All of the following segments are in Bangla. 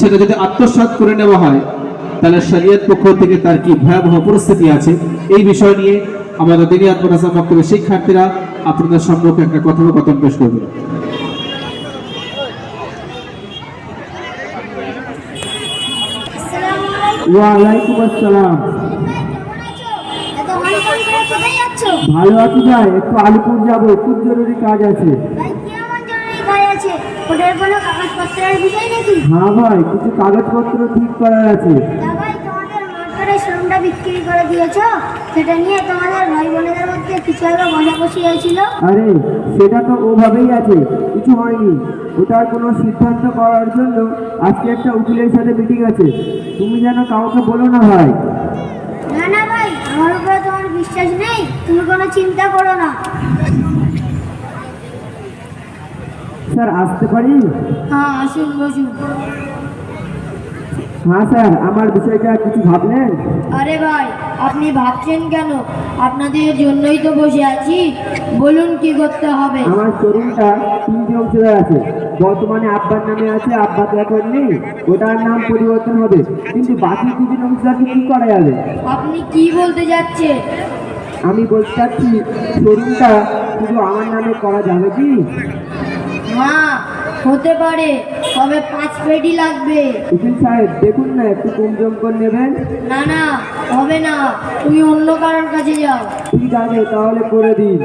সেটা যদি আত্মসাৎ করে নেওয়া হয় তাহলে শরীয়ত পক্ষ থেকে তার কি ভয়াবহ পরিস্থিতি আছে? এই বিষয় নিয়ে আমাদের দিনিয়াত মাদ্রাসা মক্তবের শিক্ষার্থীরা আপনাদের সম্মুখে একটা কথোপকথন পেশ করবে ওয়ালাইকুম আসসালাম। ভালো আছি ভাই একটু আলিপুর যাব খুব জরুরি কাজ আছে? ওদের কোনো কাগজপত্রের বিষয় নাকি? হ্যাঁ ভাই কিছু কাগজপত্র ঠিক করার আছে। তা ভাই তোমাদের শোরুমটা বিক্রি করে দিয়েছ? সেটা নিয়ে তোমাদের ভাই বোনেদের মধ্যে কিছু একটা বসাবসি হয়েছিল? আরে সেটা তো ওভাবেই আছে কিছু হয়নি। ওটার কোনো সিদ্ধান্ত করার জন্য আজকে একটা উকিলের সাথে মিটিং আছে। তুমি যেন কাউকে বলো না ভাই। না না ভাই আমার উপরে তোমার বিশ্বাস নেই। তুমি কোনো চিন্তা করো না। স্যার আসতে পারি? হ্যাঁ আসুন বসুন। হ্যাঁ স্যার আমার বিষয়টা কিছু ভাবলেন? আরে ভাই আপনি ভাবছেন কেন? আপনাদের জন্যই তো বসে আছি। বলুন কি করতে হবে? আমার শোরুমটা তিনটি অংশীদার আছে। বর্তমানে আব্বার নামে আছে আব্বা তো এখন নেই। ওটার নাম পরিবর্তন হবে। কিন্তু বাকি দুদিন অংশীদারকে কি করা যাবে? আপনি কি বলতে যাচ্ছেন? আমি বলতে চাচ্ছি শোরুমটা শুধু আমার নামে করা যাবে কি? হ্যাঁ হতে পারে তবে পাঁচ পেটি লাগবে উকিল সাহেব দেখুন না একটু কম জম করে নেবেন না না হবে না তুমি অন্য কারোর কাছে যাও ঠিক আছে তাহলে করে দিন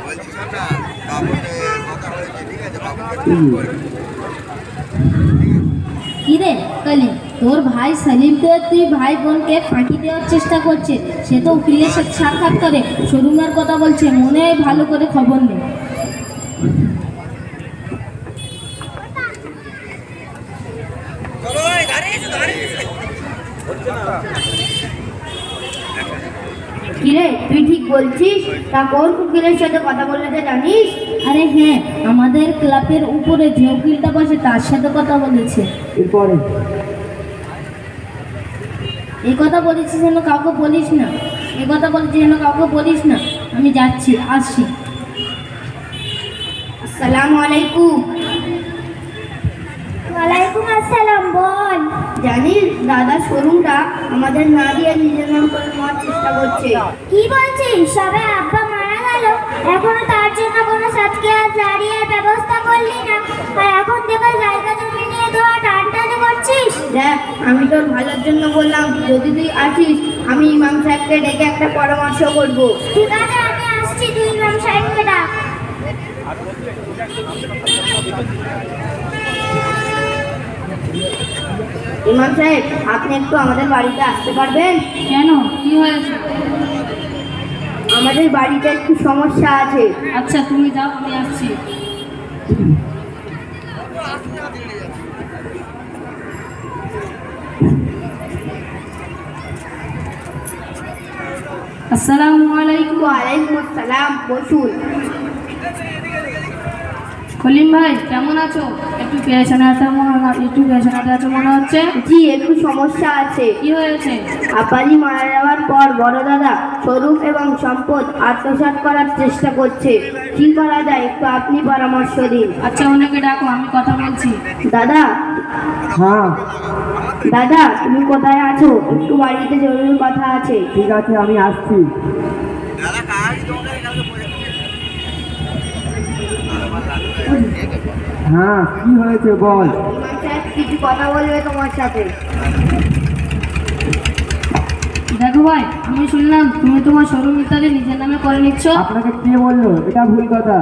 বলছি শোন না বাবুকে কথা হয়েছে ঠিক আছে বাবুকে কিরে কালি? তোর ভাই সালিমকে তুই ভাই বোনকে ফাঁকি দেওয়ার চেষ্টা করছে। সে তো উকিলের সাক্ষাৎ করে, শোরুমের কথা বলছে। মনে হয় ভালো করে খবর নেই কিরে তুই ঠিক বলছিস? তা কোন উকিলের সাথে কথা বললে জানিস? আরে হ্যাঁ আমাদের ক্লাবের উপরে যে উকিলটা বসে তার সাথে কথা বলেছে। এরপরে? এই কথা বলেছিস যেন কাউকে বলিস না। এই কথা বলেছিস যেন কাউকে বলিস না। আমি যাচ্ছি আসছি। আসসালামু আলাইকুম। ওয়ালাইকুম আসসালাম বল। জানিস দাদা শোরুমটা আমাদের না দিয়ে নিজের নাম করে নেওয়ার চেষ্টা করছে। কি বলছিস? সবে আব্বা মারা গেল এখনও আর এখন দেখো জায়গা জমি নিয়ে তোরা টানটানি করছিস? দেখ আমি তোর ভালোর জন্য বললাম যদি তুই আসিস আমি ইমাম সাহেবকে ডেকে একটা পরামর্শ করব। ঠিক আছে আমি আসছি তুই ইমাম সাহেবকে ডাক। ইমাম সাহেব আপনি একটু আমাদের বাড়িতে আসতে পারবেন? কেন? কি হয়েছে? আমাদের বাড়িতে একটু সমস্যা আছে। আচ্ছা তুমি যাও আমি আসছি। আসসালামু আলাইকুম ওয়ালাইকুম আসসালাম বসুন। কলিম ভাই কেমন আছো? একটু মনে একটু পেরেশানাতে আছো মনে হচ্ছে? জি একটু সমস্যা আছে। কি হয়েছে? আব্বাজি মারা যাওয়ার পর বড় দাদা স্বরূপ এবং সম্পদ আত্মসাৎ করার চেষ্টা করছে। কি করা যায়? একটু আপনি পরামর্শ দিন। আচ্ছা ওনাকে ডাকো আমি কথা বলছি। দাদা হ্যাঁ। দাদা তুমি কোথায় আছো? একটু বাড়িতে জরুরি কথা আছে। ঠিক আছে আমি আসছি। দাদা কাজ তোমাকে কালকে বলে হ্যাঁ কি হয়েছে বল? কিছু কথা বলবে তোমার সাথে। দেখো ভাই আমি শুনলাম তুমি তোমার ইত্যাদি নিজের নামে করে নিচ্ছ। আপনাকে কে বলল? এটা ভুল কথা।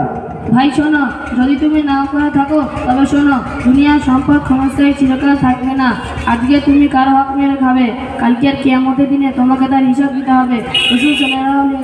ভাই শোনো যদি তুমি না করে থাকো তবে শোনো দুনিয়ার সম্পদ ক্ষমতায় চিরকাল থাকবে না। আজকে তুমি কারও হক মেরে খাবে। কালকে আর কেয়ামতের দিনে তোমাকে তার হিসাব দিতে হবে। রসুল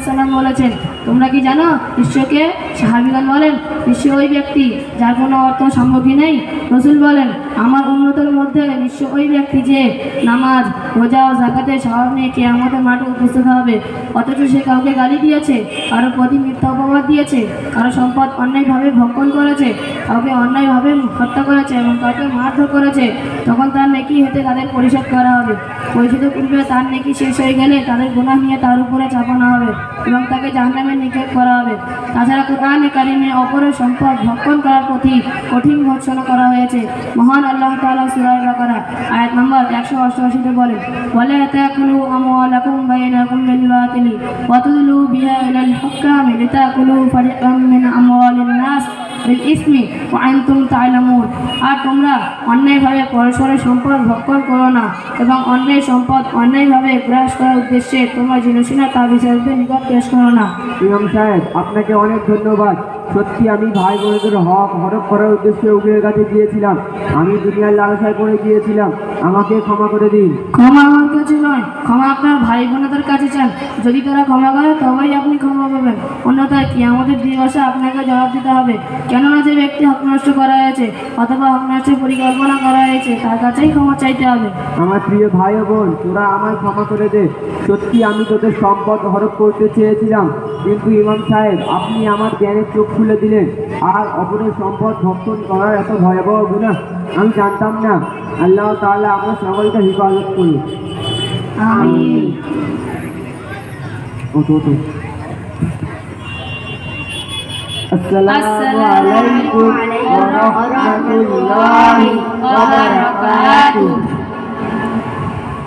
সাল্লাম বলেছেন তোমরা কি জানো ঈশ্বরকে সাহাবিগান বলেন বিশ্ব ওই ব্যক্তি যার কোনো অর্থ সম্মুখী নেই? রসুল বলেন আমার উন্নতের মধ্যে নিশ্চয় ওই ব্যক্তি যে নামাজ রোজা ও জাকাতের স্বভাব নিয়ে কে আমাদের মাঠে উপস্থিত হবে। অথচ সে কাউকে গালি দিয়েছে, কারও প্রতি মিথ্যা অপবাদ দিয়েছে, কারও সম্পদ অন্যায়ভাবে ভক্ষণ করেছে, কাউকে অন্যায়ভাবে হত্যা করেছে এবং কাউকে মারধর করেছে, তখন তার নেকি হতে তাদের পরিশোধ করা হবে। পরিশোধের পূর্বে তার নেকি শেষ হয়ে গেলে তাদের গুণা নিয়ে তার উপরে চাপানো হবে এবং তাকে জাহান্নামে নিক্ষেপ করা হবে। তাছাড়া কোরআনে কারিমে অপরের সম্পদ ভক্ষণ করার প্রতি কঠিন ভর্সনা করা হয়েছে। মহান আল্লাহ তাআলা সূরা বাকারা, আয়াত নম্বর একশো অষ্টআশিতে বলেন ওয়ালা তাকুলু আমওয়ালাকুম বাইনাকুম বিল তুদলু বিহা ইলাল হুকামি লিতাকুলু ফারিকাম মিন আমওয়ালিন নাস বিল ইসমি ওয়া আনতুম তা'লামুন আর তোমরা অন্যায়ভাবে পরস্পরের সম্পদ ভক্ষণ করো না এবং অন্যায় সম্পদ অন্যায়ভাবে গ্রাস করার উদ্দেশ্যে তোমরা জিনিস না তা বিচারকদের নিকট পেশ করো না। ইমাম সাহেব, আপনাকে অনেক ধন্যবাদ। সত্যি আমি ভাই বোনদের হক হরফ করার উদ্দেশ্যে উকিলের কাছে গিয়েছিলাম। আমি দুনিয়ার লালসায় পড়ে গিয়েছিলাম। আমাকে ক্ষমা করে দিন। ক্ষমা আমার কাছে নয় ক্ষমা আপনার ভাই বোনদের কাছে চান। যদি তারা ক্ষমা করে তবেই আপনি ক্ষমা পাবেন। অন্যথায় কি আমাদের দিবসে আপনাকে জবাব দিতে হবে। কেননা যে ব্যক্তি হক নষ্ট করা হয়েছে অথবা হক নষ্টের পরিকল্পনা করা হয়েছে তার কাছেই ক্ষমা চাইতে হবে। আমার প্রিয় ভাই ও বোন তোরা আমায় ক্ষমা করে দে। সত্যি আমি তোদের সম্পদ হরফ করতে চেয়েছিলাম। কিন্তু ইমাম সাহেব আপনি আমার জ্ঞানের চোখ খুলে দিলেন। আর অপরের সম্পদ ভক্ষণ করার এত ভয়াবহ গুণা আমি জানতাম না। আল্লাহ তাহলে আমরা সকলকে হেফাজত ওঠো। আসসালামু আলাইকুম ওয়া রাহমাতুল্লাহি ওয়া বারাকাতুহু।